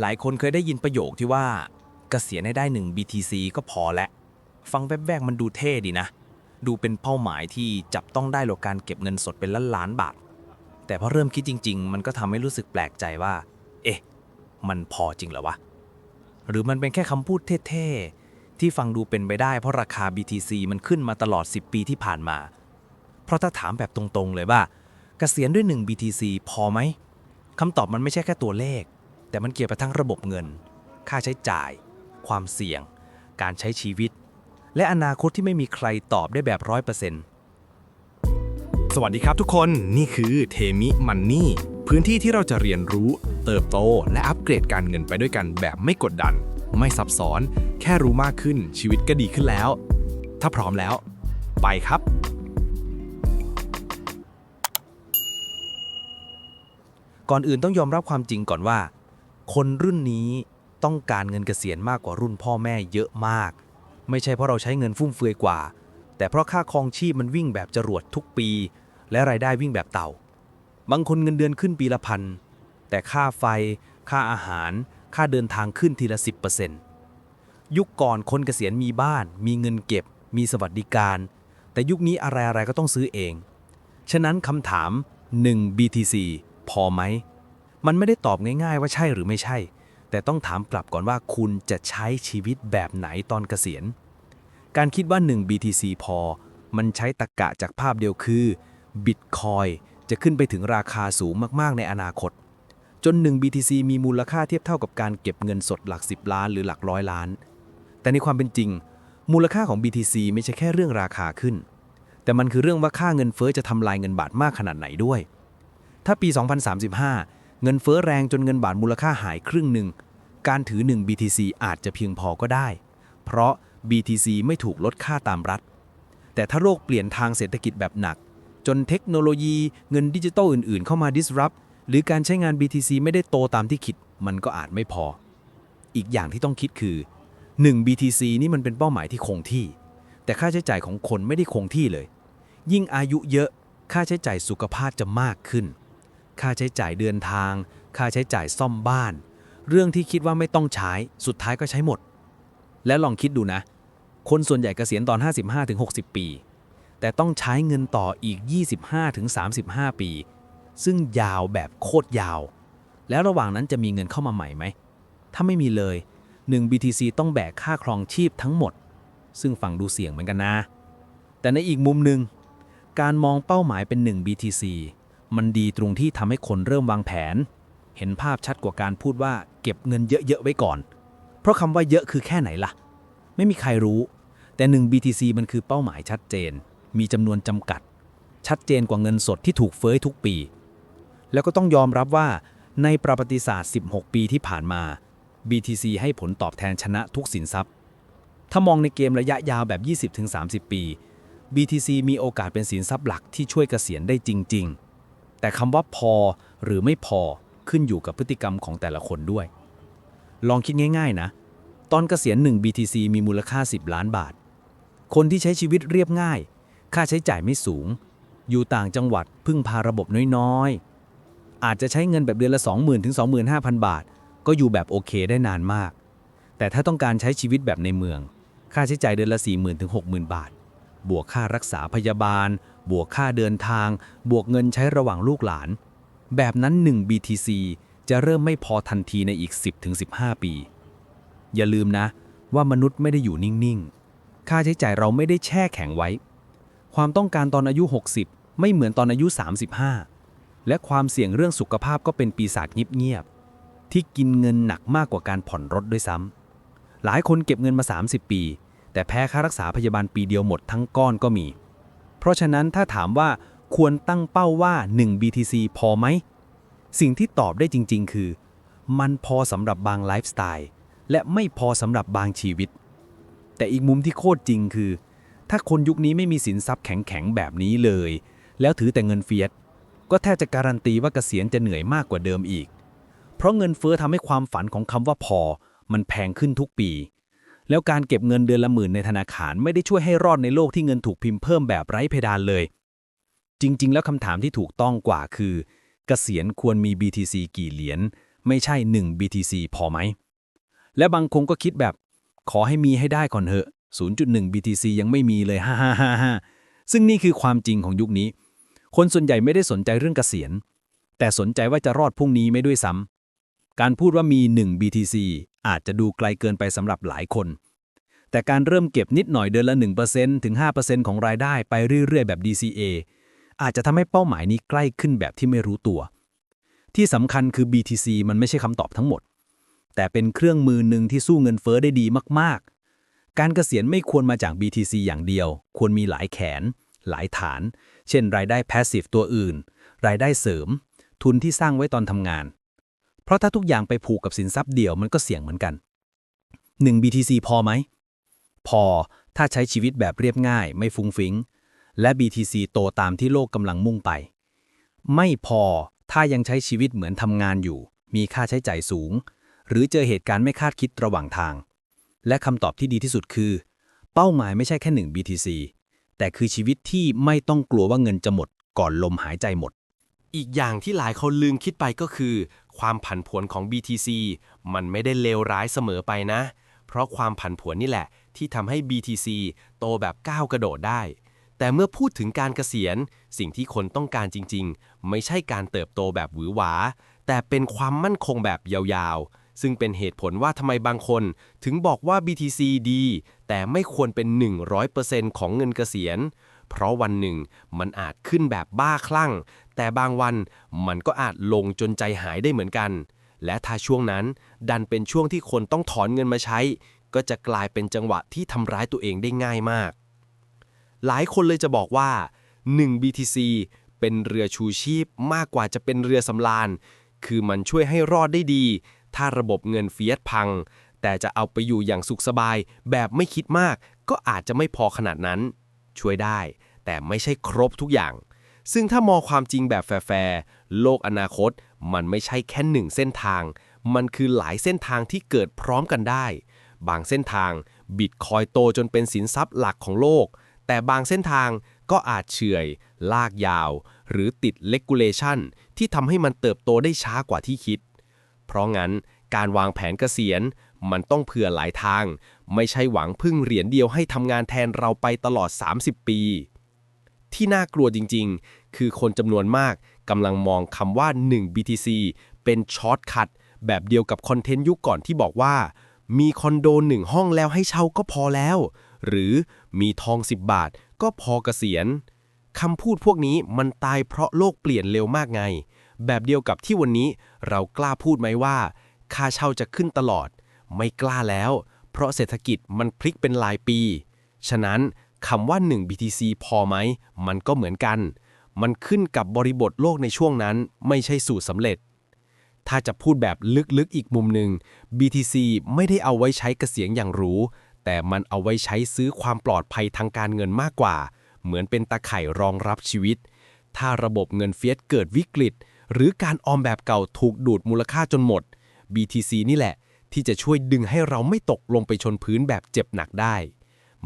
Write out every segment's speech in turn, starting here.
หลายคนเคยได้ยินประโยคที่ว่าเกษียณให้ได้หนึ่ง BTC ก็พอแล้วฟังแวบๆมันดูเท่ดีนะ ดูเป็นเป้าหมายที่จับต้องได้หรอกการเก็บเงินสดเป็นล้านล้านบาท แต่พอเริ่มคิดจริง ๆ มันก็ทำให้รู้สึกแปลกใจว่า เอ๊ะ มันพอจริงเหรอวะ หรือมันเป็นแค่คำพูดเท่ๆ ที่ฟังดูเป็นไปได้เพราะราคา BTC มันขึ้นมาตลอด 10 ปีที่ผ่านมา เพราะถ้าถามแบบตรงๆเลยว่า เกษียณด้วย 1 BTC พอไหมคำตอบมันไม่ใช่แค่ตัวเลข แต่มันเกี่ยวกับทั้งระบบเงิน ค่าใช้จ่าย ความเสี่ยง การใช้ชีวิต และอนาคตที่ไม่มีใครตอบได้แบบร้อยเปอร์เซ็นต์สวัสดีครับทุกคนนี่คือเทมิมันนี่พื้นที่ที่เราจะเรียนรู้ เติบโต และอัปเกรดการเงินไปด้วยกันแบบไม่กดดัน ไม่ซับซ้อน แค่รู้มากขึ้นชีวิตก็ดีขึ้นแล้ว ถ้าพร้อมแล้ว ไปครับ ก่อนอื่นต้องยอมรับความจริงก่อนว่า คนรุ่นนี้ต้องการเงินเกษียณมากกว่ารุ่นพ่อแม่เยอะมาก ไม่ใช่เพราะเราใช้เงินฟุ่มเฟือยกว่า แต่เพราะค่าครองชีพมันวิ่งแบบจรวดทุกปี และรายได้วิ่งแบบเต่า บางคนเงินเดือนขึ้นปีละพัน แต่ค่าไฟ ค่าอาหาร ค่าเดินทางขึ้นทีละ 10%ยุคก่อนคนเกษียณมีบ้าน มีเงินเก็บ มีสวัสดิการ แต่ยุคนี้อะไรๆก็ต้องซื้อเอง ฉะนั้นคำถาม 1 BTC พอไหม มันไม่ได้ตอบง่ายๆว่าใช่หรือไม่ใช่ แต่ต้องถามกลับก่อนว่าคุณจะใช้ชีวิตแบบไหนตอนเกษียณ การคิดว่า 1 BTC พอ มันใช้ตะกะจากภาพเดียวคือ Bitcoin จะขึ้นไปถึงราคาสูงมากๆในอนาคต จน 1 BTC มีมูลค่าเทียบเท่ากับการเก็บเงินสดหลัก 10 ล้านหรือหลักร้อยล้าน แต่ในความเป็นจริง มูลค่าของ BTC ไม่ใช่แค่เรื่องราคาขึ้น แต่มันคือเรื่องว่าค่าเงินเฟ้อจะทำลายเงินบาทมากขนาดไหนด้วย ถ้าปี 2035 เงินเฟ้อแรงจนเงินบาทมูลค่าหายครึ่งหนึ่ง การถือ 1 BTC อาจจะเพียงพอก็ได้ เพราะ BTC ไม่ถูกลดค่าตามรัฐ แต่ถ้าโรคเปลี่ยนทางเศรษฐกิจแบบหนัก จนเทคโนโลยีเงินดิจิตอลอื่นๆ เข้ามา disrupt หรือการใช้งาน BTC ไม่ได้โตตามที่คิด มันก็อาจไม่พอ อีกอย่างที่ต้องคิดคือ 1 BTC นี่มันเป็นเป้าหมายที่คงที่ แต่ค่าใช้จ่ายของคนไม่ได้คงที่เลย ยิ่งอายุเยอะ ค่าใช้จ่ายสุขภาพจะมากขึ้น ค่าใช้จ่ายเดินทาง ค่าใช้จ่ายซ่อมบ้าน เรื่องที่คิดว่าไม่ต้องใช้สุดท้ายก็ใช้หมด และลองคิดดูนะ คนส่วนใหญ่เกษียณตอน 55-60 ปี แต่ต้องใช้เงินต่ออีก 25-35 ปี ซึ่งยาวแบบโคตรยาว แล้วระหว่างนั้นจะมีเงินเข้ามาใหม่ไหม ถ้าไม่มีเลย 1 BTC ต้องแบกค่าครองชีพทั้งหมด ซึ่งฟังดูเสี่ยงเหมือนกันนะ แต่ในอีกมุมหนึ่งการมองเป้าหมายเป็น 1 BTC มันดีตรงที่ทำให้คนเริ่มวางแผน เห็นภาพชัดกว่าการพูดว่าเก็บเงินเยอะ ๆ ไว้ก่อน เพราะคำว่าเยอะคือแค่ไหนล่ะ ไม่มีใครรู้ แต่1 BTC มันคือเป้าหมายชัดเจน มีจำนวนจำกัด ชัดเจนกว่าเงินสดที่ถูกเฟ้ยทุกปี แล้วก็ต้องยอมรับว่าในประวัติศาสตร์ 16 ปีที่ผ่านมา BTC ให้ผลตอบแทนชนะทุกสินทรัพย์ ถ้ามองในเกมระยะยาวแบบ 20-30 ปี BTC มีโอกาสเป็นสินทรัพย์หลักที่ช่วยเกษียณได้จริง ๆ แต่คำว่าพอหรือไม่พอขึ้นอยู่กับพฤติกรรมของแต่ละคนด้วย ลองคิดง่าย ๆ นะ ตอนเกษียณ 1 BTC มีมูลค่า 10 ล้านบาท คนที่ใช้ชีวิตเรียบง่าย ค่าใช้จ่ายไม่สูง อยู่ต่างจังหวัดพึ่งพาระบบน้อยๆ อาจจะใช้เงินแบบเดือนละ 20,000ถึง25,000 บาท ก็อยู่แบบโอเคได้นานมาก แต่ถ้าต้องการใช้ชีวิตแบบในเมือง ค่าใช้จ่ายเดือนละ 40,000ถึง60,000 บาท บวกค่ารักษาพยาบาล บวกค่าเดินทาง บวกเงินใช้ระหว่างลูกหลาน แบบนั้น 1 BTC จะเริ่มไม่พอทันทีในอีก 10-15 ปี อย่าลืมนะ ว่ามนุษย์ไม่ได้อยู่นิ่ง ๆ ค่าใช้จ่ายเราไม่ได้แช่แข็งไว้ ความต้องการตอนอายุ 60 ไม่เหมือนตอนอายุ 35 และความเสี่ยงเรื่องสุขภาพก็เป็นปีศาจเงียบๆที่กินเงินหนักมากกว่าการผ่อนรถด้วยซ้ำหลายคนเก็บเงินมา 30 ปี แต่แพ้ค่ารักษาพยาบาลปีเดียวหมดทั้งก้อนก็มี เพราะฉะนั้นถ้าถามว่าควรตั้งเป้าว่า 1 BTC พอไหม สิ่งที่ตอบได้จริง ๆ คือ มันพอสำหรับบางไลฟ์สไตล์และไม่พอสำหรับบางชีวิต แต่อีกมุมที่โคตรจริงคือ ถ้าคนยุคนี้ไม่มีสินทรัพย์แข็งๆ แบบนี้เลย แล้วถือแต่เงินเฟียสก็แทบจะการันตีว่าเกษียณจะเหนื่อยมากกว่าเดิมอีก เพราะเงินเฟ้อทำให้ความฝันของคำว่าพอ มันแพงขึ้นทุกปี แล้วการเก็บเงินเดือนละหมื่นในธนาคารไม่ได้ช่วยให้รอดในโลกที่เงินถูกพิมพ์เพิ่มแบบไร้เพดานเลย จริง ๆ แล้วคำถามที่ถูกต้องกว่าคือ เกษียณควรมี BTC กี่เหรียญไม่ใช่ 1 BTC พอไหม และบางคงก็คิดแบบ ขอให้มีให้ได้ก่อนเถอะ 0.1 BTC ยังไม่มีเลย ฮ่าฮ่าฮ่าฮ่าซึ่งนี่คือความจริงของยุคนี้ คนส่วนใหญ่ไม่ได้สนใจเรื่องเกษียณ แต่สนใจว่าจะรอดพรุ่งนี้ไม่ด้วยซ้ำการพูดว่ามี 1 BTC อาจจะดูไกลเกินไปสำหรับหลายคน แต่การเริ่มเก็บนิดหน่อยเดือนละ 1%ถึง 5%ของรายได้ไปเรื่อยๆ แบบ DCA อาจจะทำให้เป้าหมายนี้ใกล้ขึ้นแบบที่ไม่รู้ตัว ที่สำคัญคือ BTC มันไม่ใช่คำตอบทั้งหมด แต่เป็นเครื่องมือหนึ่งที่สู้เงินเฟ้อได้ดีมากๆ การเกษียณไม่ควรมาจาก BTC อย่างเดียว ควรมีหลายแขน หลายฐาน เช่น รายได้ Passive ตัวอื่น รายได้เสริม ทุนที่สร้างไว้ตอนทำงาน ราะถ้าทุกอย่างไปผูกกับสินทรัพย์เดี่ยวมันก็เสี่ยงเหมือนกัน 1 BTC พอไหม พอถ้าใช้ชีวิตแบบเรียบง่าย ไม่ฟุ้งฟิ้ง และ BTC โตตามที่โลกกำลังมุ่งไป ไม่พอถ้ายังใช้ชีวิตเหมือนทำงานอยู่ มีค่าใช้จ่ายสูง หรือเจอเหตุการณ์ไม่คาดคิดระหว่างทาง และคำตอบที่ดีที่สุดคือ เป้าหมายไม่ใช่แค่ 1 BTC แต่คือชีวิตที่ไม่ต้องกลัวว่าเงินจะหมด ก่อนลมหายใจหมด อีกอย่างที่หลายคนลืมคิดไปก็คือ ความผันผวนของ BTC มันไม่ได้เลวร้ายเสมอไปนะ เพราะความผันผวนนี่แหละ ที่ทำให้ BTC โตแบบก้าวกระโดดได้ แต่เมื่อพูดถึงการเกษียณ สิ่งที่คนต้องการจริง ๆ ไม่ใช่การเติบโตแบบหวือหวา แต่เป็นความมั่นคงแบบยาวๆ ซึ่งเป็นเหตุผลว่าทำไมบางคนถึงบอกว่า BTC ดี แต่ไม่ควรเป็น 100%ของเงินเกษียณ เพราะวันหนึ่งมันอาจขึ้นแบบบ้าคลั่ง แต่บางวันมันก็อาจลงจนใจหายได้เหมือนกัน และถ้าช่วงนั้นดันเป็นช่วงที่คนต้องถอนเงินมาใช้ ก็จะกลายเป็นจังหวะที่ทำร้ายตัวเองได้ง่ายมาก หลายคนเลยจะบอกว่า 1 BTC เป็นเรือชูชีพมากกว่าจะเป็นเรือสำราญ คือมันช่วยให้รอดได้ดี ถ้าระบบเงินเฟียสพัง แต่จะเอาไปอยู่อย่างสุขสบายแบบไม่คิดมาก ก็อาจจะไม่พอขนาดนั้น ช่วยได้ แต่ไม่ใช่ครบทุกอย่าง ซึ่งถ้ามองความจริงแบบแฟร์โลกอนาคต มันไม่ใช่แค่หนึ่งเส้นทาง มันคือหลายเส้นทางที่เกิดพร้อมกันได้ บางเส้นทางบิตคอยโตจนเป็นสินทรัพย์หลักของโลก แต่บางเส้นทางก็อาจเฉื่อย ลากยาว หรือติดเลกูเลชันที่ทำให้มันเติบโตได้ช้ากว่าที่คิด เพราะงั้นการวางแผนเกษียณมันต้องเผื่อหลายทาง ไม่ใช่หวังพึ่งเหรียญเดียวให้ทำงานแทนเราไปตลอด 30 ปี ที่น่ากลัวจริงๆ คือคนจำนวนมากกำลังมองคำว่า 1 BTC เป็นช็อตคัทแบบเดียวกับคอนเทนต์ยุคก่อนที่บอกว่า มีคอนโดหนึ่งห้องแล้วให้เช่าก็พอแล้ว หรือมีทอง 10 บาทก็พอเกษียณคำพูดพวกนี้มันตายเพราะโลกเปลี่ยนเร็วมากไง แบบเดียวกับที่วันนี้เรากล้าพูดไหมว่า ค่าเช่าจะขึ้นตลอด ไม่กล้าแล้ว เพราะเศรษฐกิจมันพลิกเป็นรายปี ฉะนั้น คำว่า 1 BTC พอไหม มันก็เหมือนกัน มันขึ้นกับบริบทโลกในช่วงนั้น ไม่ใช่สูตรสำเร็จ ถ้าจะพูดแบบลึกๆอีกมุมหนึ่ง BTC ไม่ได้เอาไว้ใช้เกษียณอย่างหรูแต่มันเอาไว้ใช้ซื้อความปลอดภัยทางการเงินมากกว่า เหมือนเป็นตะไคร่รองรับชีวิต ถ้าระบบเงินเฟียสเกิดวิกฤต หรือการออมแบบเก่าถูกดูดมูลค่าจนหมด BTC นี่แหละที่จะช่วยดึงให้เราไม่ตกลงไปชนพื้นแบบเจ็บหนักได้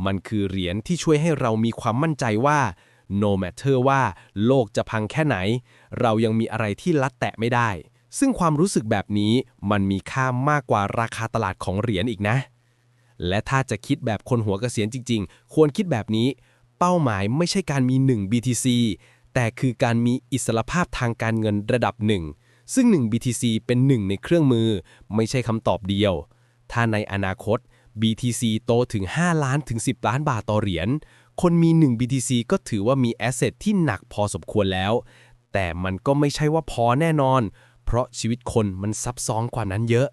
มันคือเหรียญที่ช่วยให้เรามีความมั่นใจว่า no matter ว่าโลกจะพังแค่ไหน เรายังมีอะไรที่ลัดแตะไม่ได้ ซึ่งความรู้สึกแบบนี้มันมีค่ามากกว่าราคาตลาดของเหรียญอีกนะ และถ้าจะคิดแบบคนหัวเกษียณจริง ๆ ควรคิดแบบนี้ เป้าหมายไม่ใช่การมี 1 BTC แต่คือการมีอิสรภาพทางการเงินระดับหนึ่งซึ่ง 1 BTC เป็นหนึ่งในเครื่องมือ ไม่ใช่คำตอบเดียว ถ้าในอนาคต BTC โตถึง 5 ล้านถึง 10 ล้านบาทต่อเหรียญ คนมี 1 BTC ก็ถือว่ามีแอสเซทที่หนักพอสมควรแล้ว แต่มันก็ไม่ใช่ว่าพอแน่นอน เพราะชีวิตคนมันซับซ้อนกว่านั้นเยอะ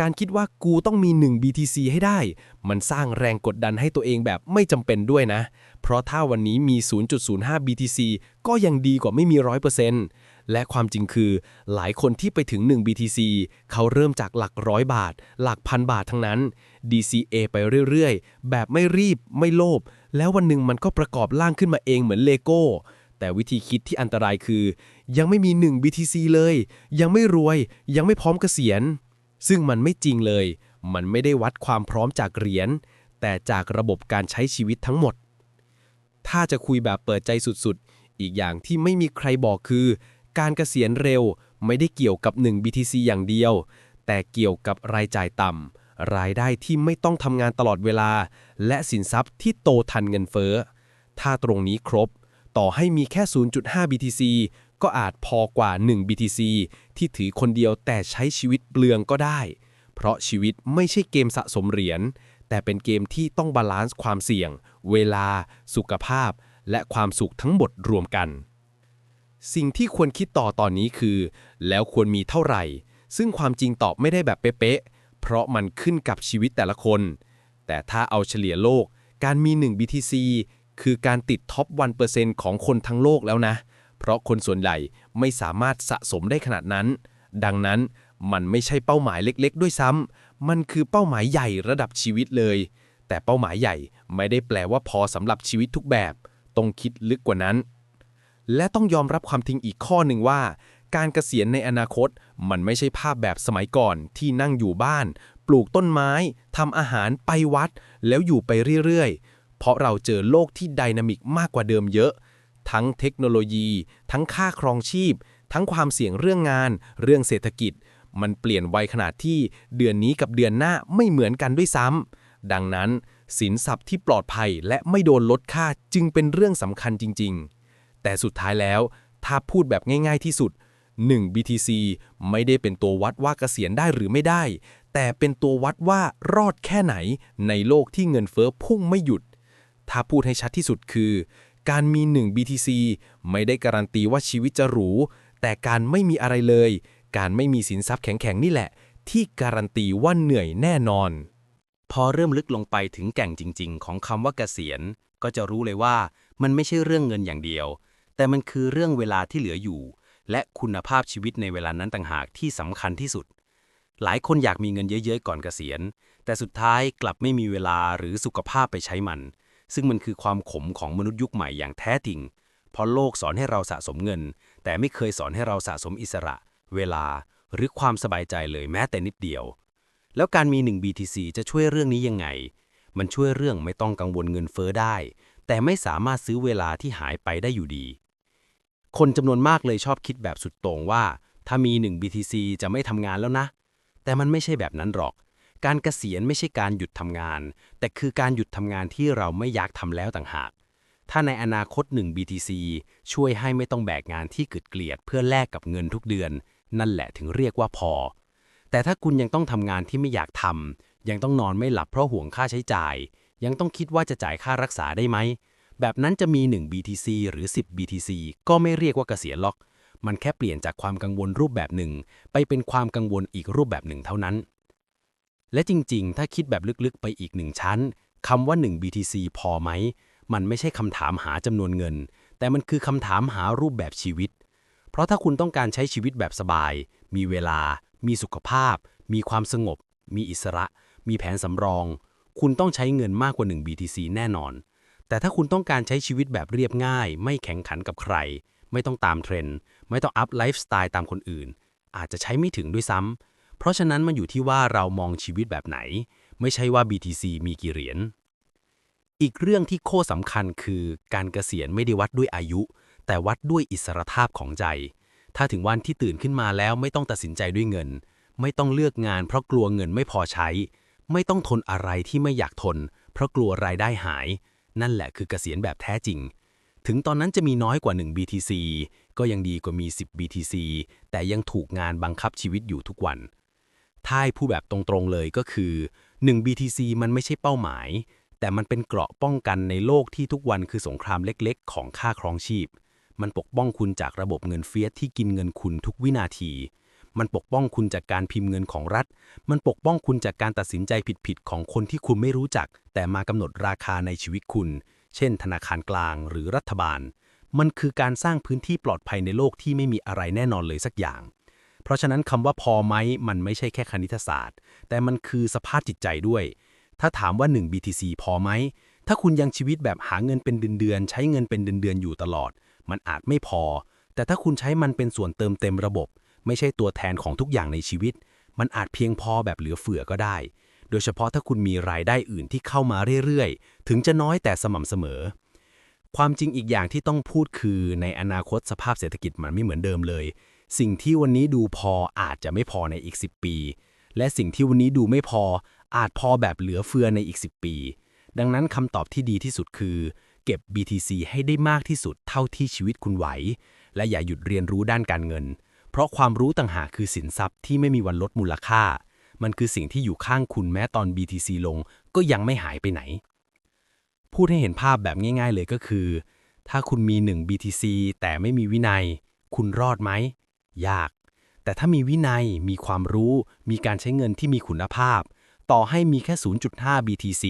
การคิดว่ากูต้องมี 1 BTC ให้ได้ มันสร้างแรงกดดันให้ตัวเองแบบไม่จำเป็นด้วยนะ เพราะถ้าวันนี้มี 0.05 BTC ก็ยังดีกว่าไม่มี 100% และความจริงคือ หลายคนที่ไปถึง 1 BTC เขาเริ่มจากหลักร้อยบาท หลักพันบาททั้งนั้น DCA ไปเรื่อยๆ แบบไม่รีบไม่โลภแล้ววันหนึ่งมันก็ประกอบร่างขึ้นมาเองเหมือนเลโก้แต่วิธีคิดที่อันตรายคือ ยังไม่มี 1 BTC เลย ยังไม่รวย ยังไม่พร้อมเกษียณ ซึ่งมันไม่จริงเลย มันไม่ได้วัดความพร้อมจากเหรียญแต่จากระบบการใช้ชีวิตทั้งหมด ถ้าจะคุยแบบเปิดใจสุดๆ อีกอย่างที่ไม่มีใครบอกคือ การเกษียณเร็วไม่ได้เกี่ยวกับ 1 BTC อย่างเดียว แต่เกี่ยวกับรายจ่ายต่ำรายได้ที่ไม่ต้องทำงานตลอดเวลา และสินทรัพย์ที่โตทันเงินเฟ้อ ถ้าตรงนี้ครบ ต่อให้มีแค่ 0.5 BTC ก็อาจพอกว่า 1 BTC ที่ถือคนเดียวแต่ใช้ชีวิตเปลืองก็ได้ เพราะชีวิตไม่ใช่เกมสะสมเหรียญ แต่เป็นเกมที่ต้องบาลานซ์ความเสี่ยง เวลา สุขภาพ และความสุขทั้งหมดรวมกัน สิ่งที่ควรคิดต่อตอนนี้คือ แล้วควรมีเท่าไหร่ ซึ่งความจริงตอบไม่ได้แบบเป๊ะๆ เพราะมันขึ้นกับชีวิตแต่ละคน แต่ถ้าเอาเฉลี่ยโลก การมี 1 BTC คือการติดท็อป 1%ของคนทั้งโลกแล้วนะ เพราะคนส่วนใหญ่ไม่สามารถสะสมได้ขนาดนั้น ดังนั้นมันไม่ใช่เป้าหมายเล็กๆ ด้วยซ้ำ มันคือเป้าหมายใหญ่ระดับชีวิตเลย แต่เป้าหมายใหญ่ไม่ได้แปลว่าพอสำหรับชีวิตทุกแบบ ต้องคิดลึกกว่านั้น และต้องยอมรับความทิ้งอีกข้อหนึ่งว่า การเกษียณในอนาคตมันไม่ใช่ภาพแบบสมัยก่อนที่นั่งอยู่บ้าน ปลูกต้นไม้ทำอาหารไปวัด แล้วอยู่ไปเรื่อยๆ เพราะเราเจอโลกที่ไดนามิกมากกว่าเดิมเยอะ ทั้งเทคโนโลยี ทั้งค่าครองชีพ ทั้งความเสี่ยงเรื่องงาน เรื่องเศรษฐกิจ มันเปลี่ยนไวขนาดที่เดือนนี้กับเดือนหน้าไม่เหมือนกันด้วยซ้ำดังนั้นสินทรัพย์ที่ปลอดภัยและไม่โดนลดค่าจึงเป็นเรื่องสำคัญจริง ๆ แต่สุดท้ายแล้ว ถ้าพูดแบบง่ายๆที่สุด 1 BTC ไม่ได้เป็นตัววัดว่าเกษียณได้หรือไม่ได้ แต่เป็นตัววัดว่ารอดแค่ไหนในโลกที่เงินเฟ้อพุ่งไม่หยุด ถ้าพูดให้ชัดที่สุดคือ การมี 1 BTC ไม่ได้การันตีว่าชีวิตจะหรู แต่การไม่มีอะไรเลย การไม่มีสินทรัพย์แข็งๆนี่แหละ ที่การันตีว่าเหนื่อยแน่นอน พอเริ่มลึกลงไปถึงแก่งจริง ๆ ของคำว่าเกษียณ ก็จะรู้เลยว่ามันไม่ใช่เรื่องเงินอย่างเดียว แต่มันคือเรื่องเวลาที่เหลืออยู่ และคุณภาพชีวิตในเวลานั้นต่างหากที่สำคัญที่สุด หลายคนอยากมีเงินเยอะๆก่อนเกษียณ แต่สุดท้ายกลับไม่มีเวลาหรือสุขภาพไปใช้มัน ซึ่งมันคือความขมของมนุษย์ยุคใหม่อย่างแท้จริง เพราะโลกสอนให้เราสะสมเงิน แต่ไม่เคยสอนให้เราสะสมอิสระ เวลา หรือความสบายใจเลยแม้แต่นิดเดียว แล้วการมี 1 BTC จะช่วยเรื่องนี้ยังไง มันช่วยเรื่องไม่ต้องกังวลเงินเฟ้อได้ แต่ไม่สามารถซื้อเวลาที่หายไปได้อยู่ดี คนจำนวนมากเลยชอบคิดแบบสุดโต่งว่า ถ้ามี 1 BTC จะไม่ทำงานแล้วนะ แต่มันไม่ใช่แบบนั้นหรอก การเกษียณไม่ใช่การหยุดทำงาน แต่คือการหยุดทำงานที่เราไม่อยากทำแล้วต่างหาก ถ้าในอนาคต 1 BTC ช่วยให้ไม่ต้องแบกงานที่เกึดเกลียดเพื่อแลกกับเงินทุกเดือน นั่นแหละถึงเรียกว่าพอ แต่ถ้าคุณยังต้องทำงานที่ไม่อยากทำยังต้องนอนไม่หลับเพราะห่วงค่าใช้จ่าย ยังต้องคิดว่าจะจ่ายค่ารักษาได้ไหม แบบนั้นจะมี 1 BTC หรือ 10 BTC ก็ไม่เรียกว่าเกษียณหรอก มันแค่เปลี่ยนจากความกังวลรูปแบบหนึ่ง ไปเป็นความกังวลอีกรูปแบบหนึ่งเท่านั้น และจริงๆ ถ้าคิดแบบลึกๆ ไปอีกหนึ่งชั้นคำว่า 1 BTC พอไหม มันไม่ใช่คำถามหาจำนวนเงิน แต่มันคือคำถามหารูปแบบชีวิต เพราะถ้าคุณต้องการใช้ชีวิตแบบสบาย มีเวลา มีสุขภาพ มีความสงบ มีอิสระ มีแผนสำรอง คุณต้องใช้เงินมากกว่า 1 BTC แน่นอน แต่ถ้าคุณต้องการใช้ชีวิตแบบเรียบง่าย ไม่แข่งขันกับใคร ไม่ต้องตามเทรนด์ ไม่ต้องอัพไลฟ์สไตล์ตามคนอื่น อาจจะใช้ไม่ถึงด้วยซ้ำ เพราะฉะนั้นมันอยู่ที่ว่าเรามองชีวิตแบบไหน ไม่ใช่ว่า BTC มีกี่เหรียญ อีกเรื่องที่โคตรสำคัญคือการเกษียณไม่ได้วัดด้วยอายุ แต่วัดด้วยอิสรภาพของใจ ถ้าถึงวันที่ตื่นขึ้นมาแล้วไม่ต้องตัดสินใจด้วยเงิน ไม่ต้องเลือกงาน เพราะกลัวเงินไม่พอใช้ ไม่ต้องทนอะไรที่ไม่อยากทน เพราะกลัวรายได้หาย นั่นแหละคือเกษียณแบบแท้จริง ถึงตอนนั้นจะมีน้อยกว่า 1 BTC ก็ยังดีกว่ามี 10 BTC แต่ยังถูกงานบังคับชีวิตอยู่ทุกวันถ้าให้ผู้แบบตรงๆเลยก็คือ 1 BTC มันไม่ใช่เป้าหมาย แต่มันเป็นเกราะป้องกันในโลกที่ทุกวันคือสงครามเล็กๆ ของค่าครองชีพ มันปกป้องคุณจากระบบเงินเฟียสที่กินเงินคุณทุกวินาที มันปกป้องคุณจากการพิมพ์เงินของรัฐ มันปกป้องคุณจากการตัดสินใจผิดๆของคนที่คุณไม่รู้จัก แต่มากำหนดราคาในชีวิตคุณ เช่น ธนาคารกลางหรือรัฐบาล มันคือการสร้างพื้นที่ปลอดภัยในโลกที่ไม่มีอะไรแน่นอนเลยสักอย่าง เพราะฉะนั้นคำว่าพอไหมมันไม่ใช่แค่คณิตศาสตร์ แต่มันคือสภาพจิตใจด้วย ถ้าถามว่า 1 BTC พอไหมถ้าคุณยังชีวิตแบบหาเงินเป็นเดือนๆใช้เงินเป็นเดือนๆอยู่ตลอด มันอาจไม่พอ แต่ถ้าคุณใช้มันเป็นส่วนเติมเต็มระบบ ไม่ใช่ตัวแทนของทุกอย่างในชีวิต มันอาจเพียงพอแบบเหลือเฟือก็ได้ โดยเฉพาะถ้าคุณมีรายได้อื่นที่เข้ามาเรื่อยๆ ถึงจะน้อยแต่สม่ำเสมอ ความจริงอีกอย่างที่ต้องพูดคือในอนาคตสภาพเศรษฐกิจมันไม่เหมือนเดิมเลย สิ่งที่วันนี้ดูพออาจจะไม่พอในอีก 10 ปี และสิ่งที่วันนี้ดูไม่พออาจพอแบบเหลือเฟือในอีก 10 ปี ดังนั้นคำตอบที่ดีที่สุดคือเก็บ BTC ให้ได้มากที่สุดเท่าที่ชีวิตคุณไหว และอย่าหยุดเรียนรู้ด้านการเงิน เพราะความรู้ต่างหากคือสินทรัพย์ที่ไม่มีวันลดมูลค่า มันคือสิ่งที่อยู่ข้างคุณแม้ตอน BTC ลงก็ยังไม่หายไปไหน พูดให้เห็นภาพแบบง่ายๆเลยก็คือ ถ้าคุณมี 1 BTC แต่ไม่มีวินัย คุณรอดไหม ยาก แต่ถ้ามีวินัย มีความรู้ มีการใช้เงินที่มีคุณภาพ ต่อให้มีแค่ 0.5 BTC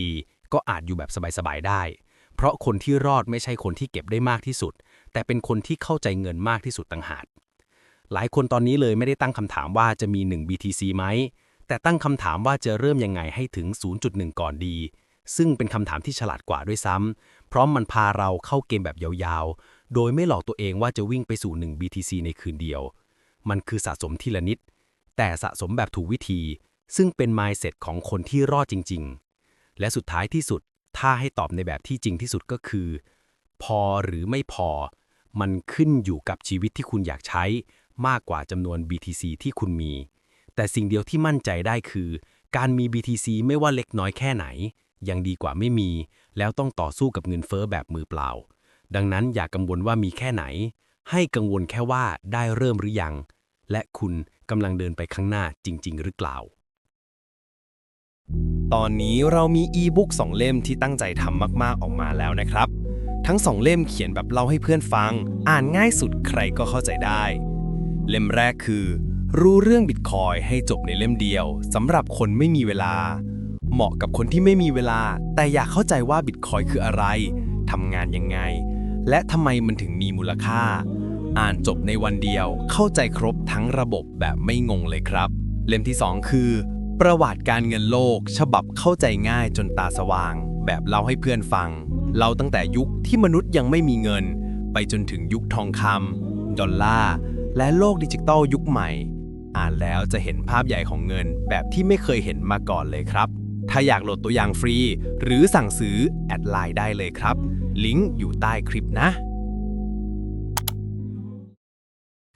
ก็อาจอยู่แบบสบายๆได้ เพราะคนที่รอดไม่ใช่คนที่เก็บได้มากที่สุด แต่เป็นคนที่เข้าใจเงินมากที่สุดต่างหาก หลายคนตอนนี้เลยไม่ได้ตั้งคำถามว่าจะมี 1 BTC ไหม แต่ตั้งคำถามว่าจะเริ่มยังไงให้ถึง 0.1 ก่อนดี ซึ่งเป็นคำถามที่ฉลาดกว่าด้วยซ้ำเพราะมันพาเราเข้าเกมแบบยาวๆ โดยไม่หลอกตัวเองว่าจะวิ่งไปสู่ 1 BTC ในคืนเดียว มันคือสะสมทีละนิด แต่สะสมแบบถูกวิธี ซึ่งเป็น mindset ของคนที่รอดจริง ๆ และสุดท้ายที่สุด ถ้าให้ตอบในแบบที่จริงที่สุดก็คือ พอหรือไม่พอ มันขึ้นอยู่กับชีวิตที่คุณอยากใช้ มากกว่าจำนวน BTC ที่คุณมี แต่สิ่งเดียวที่มั่นใจได้คือ การมี BTC ไม่ว่าเล็กน้อยแค่ไหน ยังดีกว่าไม่มี แล้วต้องต่อสู้กับเงินเฟ้อแบบมือเปล่า ดังนั้นอย่ากังวลว่ามีแค่ไหน ให้กังวลแค่ว่าได้เริ่มหรือยัง และคุณกำลังเดินไปข้างหน้าจริง ๆ หรือเปล่าตอนนี้เรามีอีบุ๊กสองเล่มที่ตั้งใจทำมากๆออกมาแล้วนะครับ ทั้งสองเล่มเขียนแบบเล่าให้เพื่อนฟัง อ่านง่ายสุดใครก็เข้าใจได้ เล่มแรกคือ รู้เรื่องบิตคอยให้จบในเล่มเดียวสำหรับคนไม่มีเวลา เหมาะกับคนที่ไม่มีเวลา แต่อยากเข้าใจว่าบิตคอยคืออะไรทำงานยังไง และทำไมมันถึงมีมูลค่า อ่านจบในวันเดียวเข้าใจครบทั้งระบบแบบไม่งงเลยครับ เล่มที่ 2 คือ ประวัติการเงินโลก ฉบับเข้าใจง่ายจนตาสว่าง แบบเล่าให้เพื่อนฟังเล่าตั้งแต่ยุคที่มนุษย์ยังไม่มีเงิน ไปจนถึงยุคทองคำดอลลาร์ และโลกดิจิตอลยุคใหม่ อ่านแล้วจะเห็นภาพใหญ่ของเงินแบบที่ไม่เคยเห็นมาก่อนเลยครับ ถ้าอยากโหลดตัวอย่างฟรี หรือสั่งซื้อแอดไลน์ได้เลยครับ ลิงก์อยู่ใต้คลิปนะ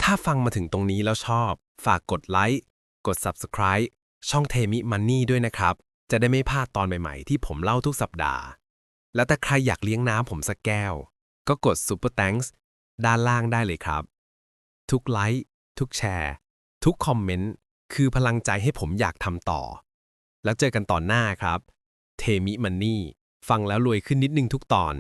ถ้าฟังมาถึงตรงนี้แล้วชอบ ฝากกดไลค์กด Subscribe ช่องเทมิมันนี่ด้วยนะครับ จะได้ไม่พลาดตอนใหม่ๆที่ผมเล่าทุกสัปดาห์ แล้วถ้าใครอยากเลี้ยงน้ำผมสักแก้ว ก็กด Super Thanks ด้านล่างได้เลยครับ ทุกไลค์ ทุกแชร์ ทุกคอมเมนต์ คือพลังใจให้ผมอยากทำต่อ แล้วเจอกันตอนหน้าครับ เทมิมันนี่ ฟังแล้วรวยขึ้นนิดนึงทุกตอน